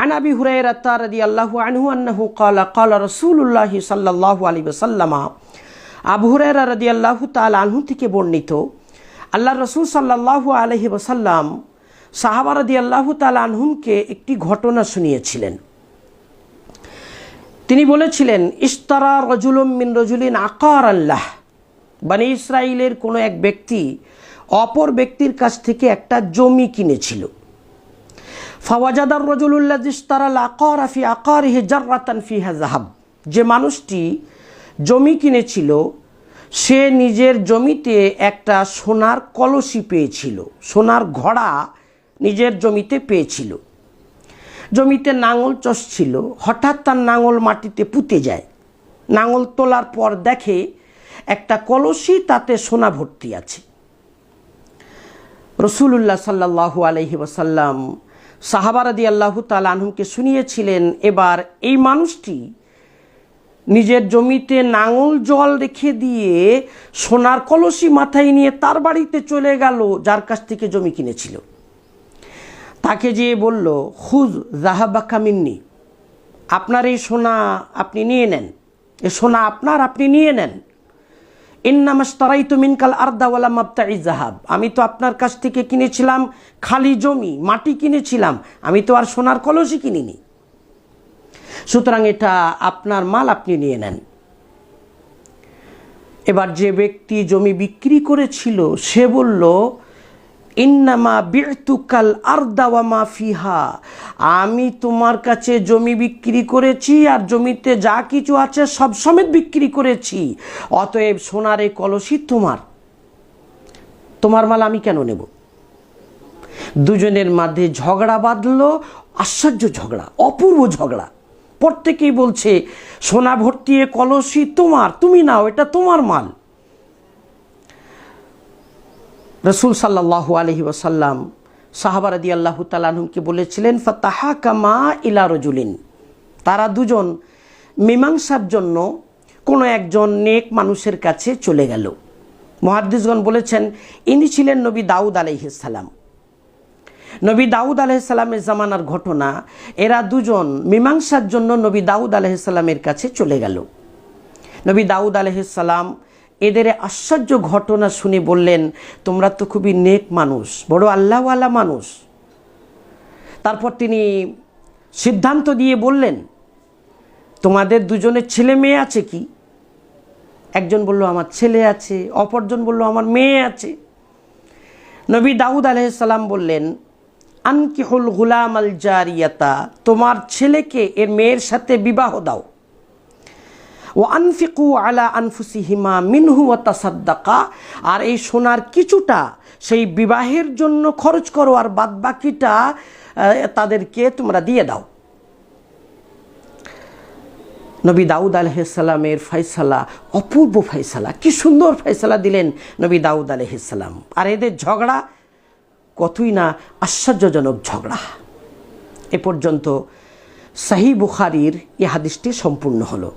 عن ابي هريره رضي الله عنه انه قال قال رسول الله صلى الله عليه وسلم আবু হুরায়রা রাদিয়াল্লাহু তাআলা আনহু থেকে বর্ণিত আল্লাহ রসুল সাল্লাল্লাহু আলাইহি ওয়াসাল্লাম সাহাবা রাদিয়াল্লাহু তাআলা আনহুমকে একটি ঘটনা শুনিয়েছিলেন তিনি বলেছিলেন ইস্তারা রজুলুম মিন রজুলিন আকার আল্লাহ বানি ইসরায়েলের কোনো এক ব্যক্তি অপর ব্যক্তির কাছ থেকে একটা জমি কিনেছিল ফাওয়াজাদার রজুলুল্লাহ ইস্তারাল আকার ফি আকার হে জার্রাতান ফিহা জাহাব যে মানুষটি জমি কিনেছিল, সে নিজের জমিতে একটা সোনার কলসি পেয়েছিল, সোনার ঘোড়া নিজের জমিতে পেয়েছিল। জমিতে নাঙল চষছিল হঠাৎ তার নাঙল মাটিতে পুঁতে যায়। নাঙল তোলার পর দেখে একটা কলসি তাতে সোনা ভর্তি আছে। রসুল্লাহ সাল্লাহু আলহি ওসাল্লাম সাহাবারাদি আল্লাহ তাল আনহুমকে শুনিয়েছিলেন, এবার এই মানুষটি নিজের জমিতে নাঙল জল রেখে দিয়ে সোনার কলসি মাথায় নিয়ে তার বাড়িতে চলে গেল, যার কাছ থেকে জমি কিনেছিল। তাকে যেয়ে বলল খুজ জাহাবাক্কা মিন্নি, আপনার এই সোনা আপনি নিয়ে নেন, এ সোনা আপনার, আপনি নিয়ে নেন। ইন্নামাস্তারাই তো মিনকাল আর্দাওয়ালা মাবতাই জাহাব আমি তো আপনার কাছ থেকে কিনেছিলাম খালি জমি, মাটি কিনেছিলাম। আমি তো আর সোনার কলসই কিনিনি। সুতরাং এটা আপনার মাল আপনি নিয়ে নেন। এবার যে ব্যক্তি জমি বিক্রি করেছিল, সে বলল ইন্নামা বিতুকাল আর্দাওয়ামা ফিহা। আমি তোমার কাছে জমি বিক্রি করেছি আর জমিতে যা কিছু আছে সব সমেত বিক্রি করেছি। অতএব সোনার সোনারে কলসি তোমার। তোমার মাল আমি কেন নেব? দুজনের মাঝে ঝগড়া বাঁধলো, আশ্চর্য ঝগড়া, অপূর্ব ঝগড়া। প্রত্যেকেই বলছে, সোনা ভর্তি কলসি তোমার, তুমি নাও, এটা তোমার মাল। রসুল সাল্লাহ আলহি ওসাল্লাম সাহাবারাদি আল্লাহ তালাহুমকে বলেছিলেন ফতাহা কামা ইলা রজুলিন। তারা দুজন মীমাংসার জন্য কোনো একজন নেক মানুষের কাছে চলে গেল। মহাদ্দিসগণ বলেছেন, ইনি ছিলেন নবী দাউদ আলহিসাল্লাম নবী দাউদ আলহিসাল্লামের জামানার ঘটনা, এরা দুজন মীমাংসার জন্য নবী দাউদ আলহিসাল্লামের কাছে চলে গেল। নবী দাউদ আলহিসাল্লাম এদের আশ্চর্য ঘটনা শুনে বললেন, তোমরা তো খুবই নেক মানুষ, বড় আল্লাহওয়ালা মানুষ। তারপর তিনি সিদ্ধান্ত দিয়ে বললেন, তোমাদের দুজনের ছেলে মেয়ে আছে কি? একজন বলল, আমার ছেলে আছে। অপরজন বলল, আমার মেয়ে আছে। নবী দাউদ আলহিসাল্লাম বললেন, আনকিহুল গুলাম আল জারিয়াতা, তোমার ছেলেকে এর মেয়ের সাথে বিবাহ দাও। ও আনফিকু আলা আনফুসিহিমা মিনহু ও তাসাদ্দাকা। আর এই সোনার কিছুটা সেই বিবাহের জন্য খরচ করো আর বাদ বাকিটা তাদেরকে তোমরা দিয়ে দাও। নবী দাউদ আলহিসাল্লামের ফয়সালা অপূর্ব ফয়সালা কি সুন্দর ফয়সালা দিলেন নবী দাউদ আলহিসাল্লাম আর এদের ঝগড়া কতই না আশ্চর্যজনক ঝগড়া। এ পর্যন্ত সাহি বুখারির এ হাদিসটি সম্পূর্ণ হলো।